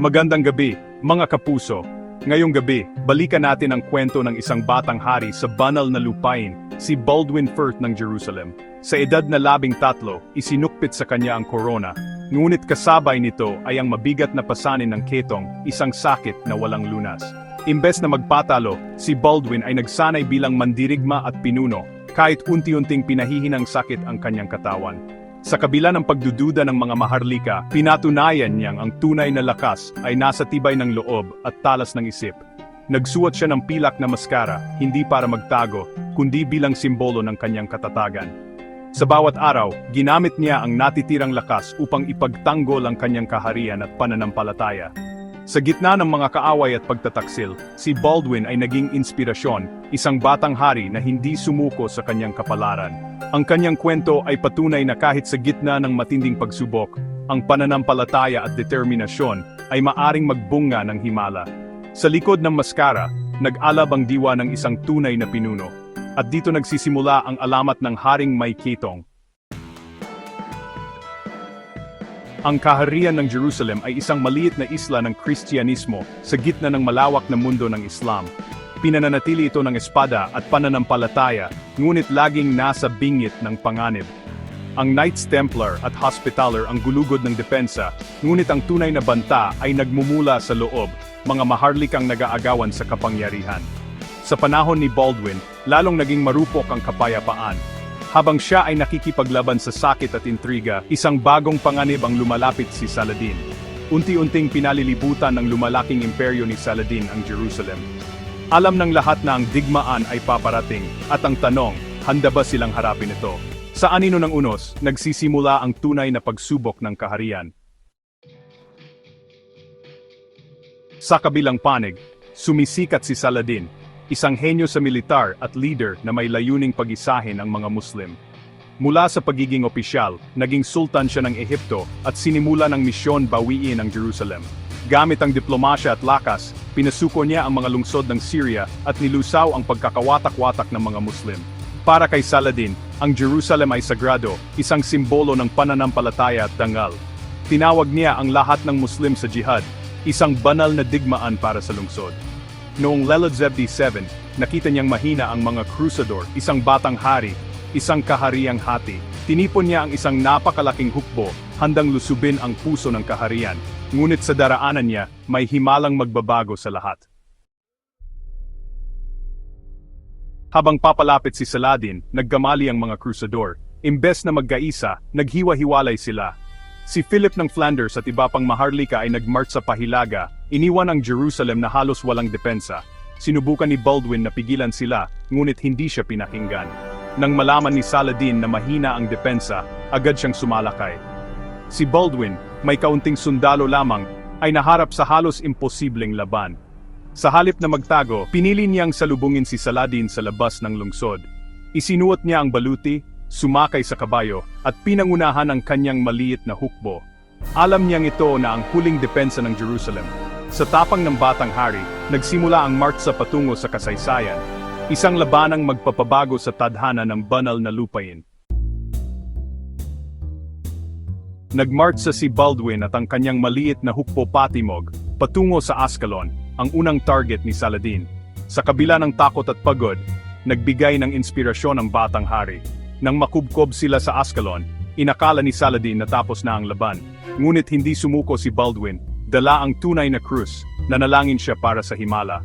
Magandang gabi, mga kapuso. Ngayong gabi, balikan natin ang kwento ng isang batang hari sa banal na lupain, si Baldwin I ng Jerusalem. Sa edad na labing tatlo, isinukpit sa kanya ang korona. Ngunit kasabay nito ay ang mabigat na pasanin ng ketong, isang sakit na walang lunas. Imbes na magpatalo, si Baldwin ay nagsanay bilang mandirigma at pinuno, kahit unti-unting pinahihinang sakit ang kanyang katawan. Sa kabila ng pagdududa ng mga maharlika, pinatunayan niyang ang tunay na lakas ay nasa tibay ng loob at talas ng isip. Nagsuot siya ng pilak na maskara, hindi para magtago, kundi bilang simbolo ng kanyang katatagan. Sa bawat araw, ginamit niya ang natitirang lakas upang ipagtanggol ang kanyang kaharian at pananampalataya. Sa gitna ng mga kaaway at pagtataksil, si Baldwin ay naging inspirasyon, isang batang hari na hindi sumuko sa kanyang kapalaran. Ang kanyang kwento ay patunay na kahit sa gitna ng matinding pagsubok, ang pananampalataya at determinasyon ay maaring magbunga ng himala. Sa likod ng maskara, nag-alab ang diwa ng isang tunay na pinuno. At dito nagsisimula ang alamat ng Haring May Kitong. Ang kaharian ng Jerusalem ay isang maliit na isla ng Kristyanismo sa gitna ng malawak na mundo ng Islam. Pinananatili ito ng espada at pananampalataya, ngunit laging nasa bingit ng panganib. Ang Knights Templar at Hospitaller ang gulugod ng depensa, ngunit ang tunay na banta ay nagmumula sa loob, mga maharlikang nag-aagawan sa kapangyarihan. Sa panahon ni Baldwin, lalong naging marupok ang kapayapaan. Habang siya ay nakikipaglaban sa sakit at intriga, isang bagong panganib ang lumalapit si Saladin. Unti-unting pinalilibutan ng lumalaking imperyo ni Saladin ang Jerusalem. Alam ng lahat na ang digmaan ay paparating, at ang tanong, handa ba silang harapin ito? Sa anino ng unos, nagsisimula ang tunay na pagsubok ng kaharian. Sa kabilang panig, sumisikat si Saladin, isang henyo sa militar at leader na may layuning pag-isahin ang mga Muslim. Mula sa pagiging opisyal, naging sultan siya ng Ehipto at sinimula ng misyon bawiin ang Jerusalem. Gamit ang diplomasya at lakas, pinasuko niya ang mga lungsod ng Syria at nilusaw ang pagkakawatak-watak ng mga Muslim. Para kay Saladin, ang Jerusalem ay sagrado, isang simbolo ng pananampalataya at dangal. Tinawag niya ang lahat ng Muslim sa jihad, isang banal na digmaan para sa lungsod. Noong Leladzeb 7, nakita niyang mahina ang mga crusador, isang batang hari, isang kahariang hati. Tinipon niya ang isang napakalaking hukbo, handang lusubin ang puso ng kaharian. Ngunit sa daraanan niya, may himalang magbabago sa lahat. Habang papalapit si Saladin, naggamali ang mga crusador. Imbes na magkaisa, naghiwa-hiwalay sila. Si Philip ng Flanders at iba pang maharlika ay nagmarch sa Pahilaga, iniwan ang Jerusalem na halos walang depensa. Sinubukan ni Baldwin na pigilan sila, ngunit hindi siya pinakinggan. Nang malaman ni Saladin na mahina ang depensa, agad siyang sumalakay. Si Baldwin, may kaunting sundalo lamang, ay naharap sa halos imposibleng laban. Sa halip na magtago, pinili niyang salubungin si Saladin sa labas ng lungsod. Isinuot niya ang baluti, sumakay sa kabayo, at pinangunahan ang kanyang maliit na hukbo. Alam niyang ito na ang huling depensa ng Jerusalem. Sa tapang ng batang hari, nagsimula ang march sa patungo sa kasaysayan. Isang labanang magpapabago sa tadhana ng banal na lupain. Nagmarch sa si Baldwin at ang kanyang maliit na hukbo patimog, patungo sa Ascalon, ang unang target ni Saladin. Sa kabila ng takot at pagod, nagbigay ng inspirasyon ang batang hari. Nang makubkob sila sa Ascalon, inakala ni Saladin na tapos na ang laban. Ngunit hindi sumuko si Baldwin, dala ang tunay na krus, nanalangin siya para sa himala.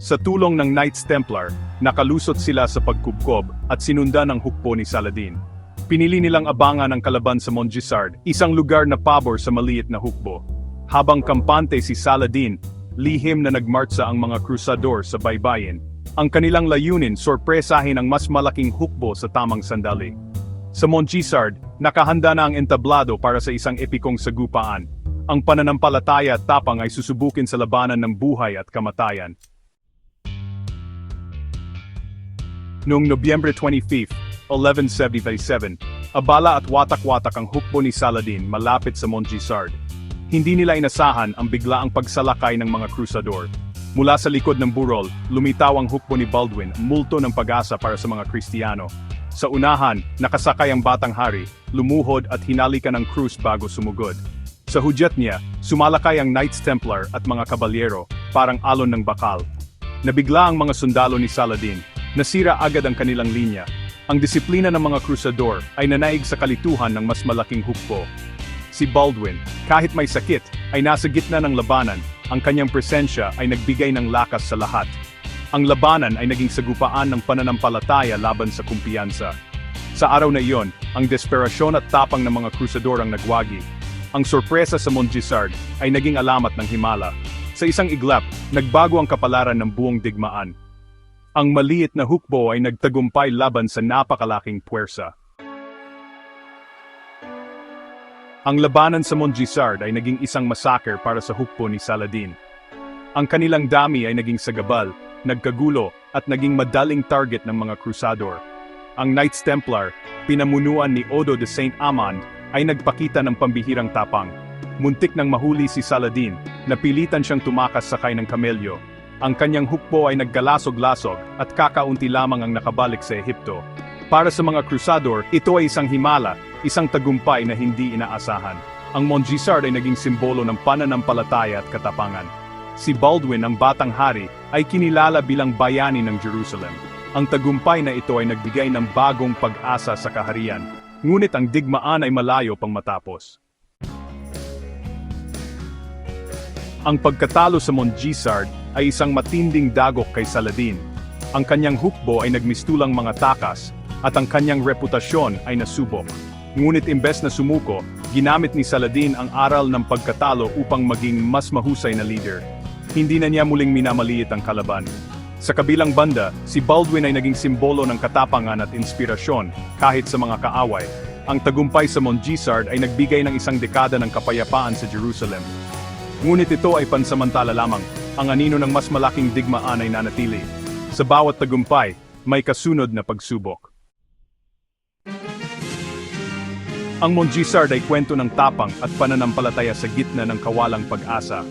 Sa tulong ng Knights Templar, nakalusot sila sa pagkubkob at sinundan ang hukbo ni Saladin. Pinili nilang abangan ang kalaban sa Montgisard, isang lugar na pabor sa maliit na hukbo. Habang kampante si Saladin, lihim na nagmartsa ang mga krusador sa baybayin. Ang kanilang layunin sorpresahin ang mas malaking hukbo sa tamang sandali. Sa Montgisard, nakahanda na ang entablado para sa isang epikong sagupaan. Ang pananampalataya at tapang ay susubukin sa labanan ng buhay at kamatayan. Noong Nobyembre 25, 1177, abala at watak-watak ang hukbo ni Saladin malapit sa Montgisard. Hindi nila inasahan ang biglaang pagsalakay ng mga krusador. Mula sa likod ng burol, lumitaw ang hukbo ni Baldwin, multo ng pag-asa para sa mga Kristiyano. Sa unahan, nakasakay ang batang hari, lumuhod at hinalikan ng krus bago sumugod. Sa hudyat niya, sumalakay ang Knights Templar at mga kabalyero, parang alon ng bakal. Nabigla ang mga sundalo ni Saladin, nasira agad ang kanilang linya. Ang disiplina ng mga krusador ay nanaig sa kalituhan ng mas malaking hukbo. Si Baldwin, kahit may sakit, ay nasa gitna ng labanan, ang kanyang presensya ay nagbigay ng lakas sa lahat. Ang labanan ay naging sagupaan ng pananampalataya laban sa kumpiyansa. Sa araw na iyon, ang desperasyon at tapang ng mga krusador ang nagwagi. Ang sorpresa sa Montgisard ay naging alamat ng himala. Sa isang iglap, nagbago ang kapalaran ng buong digmaan. Ang maliit na hukbo ay nagtagumpay laban sa napakalaking puwersa. Ang labanan sa Montgisard ay naging isang massacre para sa hukbo ni Saladin. Ang kanilang dami ay naging sagabal, nagkagulo, at naging madaling target ng mga krusador. Ang Knights Templar, pinamunuan ni Odo de Saint Amand, ay nagpakita ng pambihirang tapang. Muntik nang mahuli si Saladin, napilitan siyang tumakas sakay ng kamelyo. Ang kanyang hukbo ay nagkalasog-lasog at kakaunti lamang ang nakabalik sa Ehipto. Para sa mga krusador, ito ay isang himala, isang tagumpay na hindi inaasahan. Ang Montgisard ay naging simbolo ng pananampalataya at katapangan. Si Baldwin, ang batang hari, ay kinilala bilang bayani ng Jerusalem. Ang tagumpay na ito ay nagbigay ng bagong pag-asa sa kaharian. Ngunit ang digmaan ay malayo pang matapos. Ang pagkatalo sa Montgisard ay isang matinding dagok kay Saladin. Ang kanyang hukbo ay nagmistulang mga takas, at ang kanyang reputasyon ay nasubok. Ngunit imbes na sumuko, ginamit ni Saladin ang aral ng pagkatalo upang maging mas mahusay na leader. Hindi na niya muling minamaliit ang kalaban. Sa kabilang banda, si Baldwin ay naging simbolo ng katapangan at inspirasyon kahit sa mga kaaway. Ang tagumpay sa Montgisard ay nagbigay ng isang dekada ng kapayapaan sa Jerusalem. Ngunit ito ay pansamantala lamang, ang anino ng mas malaking digmaan ay nanatili. Sa bawat tagumpay, may kasunod na pagsubok. Ang Montgisard ay kwento ng tapang at pananampalataya sa gitna ng kawalang pag-asa.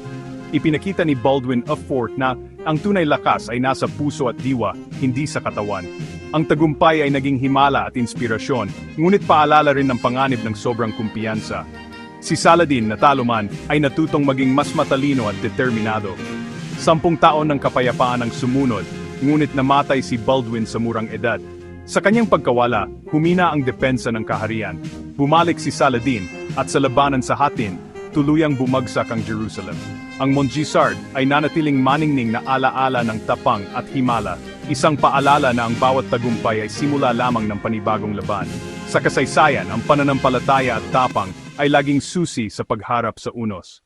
Ipinakita ni Baldwin of Fort na ang tunay lakas ay nasa puso at diwa, hindi sa katawan. Ang tagumpay ay naging himala at inspirasyon, ngunit paalala rin ng panganib ng sobrang kumpiyansa. Si Saladin, natalo man, ay natutong maging mas matalino at determinado. Sampung taon ng kapayapaan ang sumunod, ngunit namatay si Baldwin sa murang edad. Sa kanyang pagkawala, humina ang depensa ng kaharian. Bumalik si Saladin, at sa labanan sa Hatin, tuluyang bumagsak ang Jerusalem. Ang Montgisard ay nanatiling maningning na alaala ng tapang at himala, isang paalala na ang bawat tagumpay ay simula lamang ng panibagong laban. Sa kasaysayan, ang pananampalataya at tapang ay laging susi sa pagharap sa unos.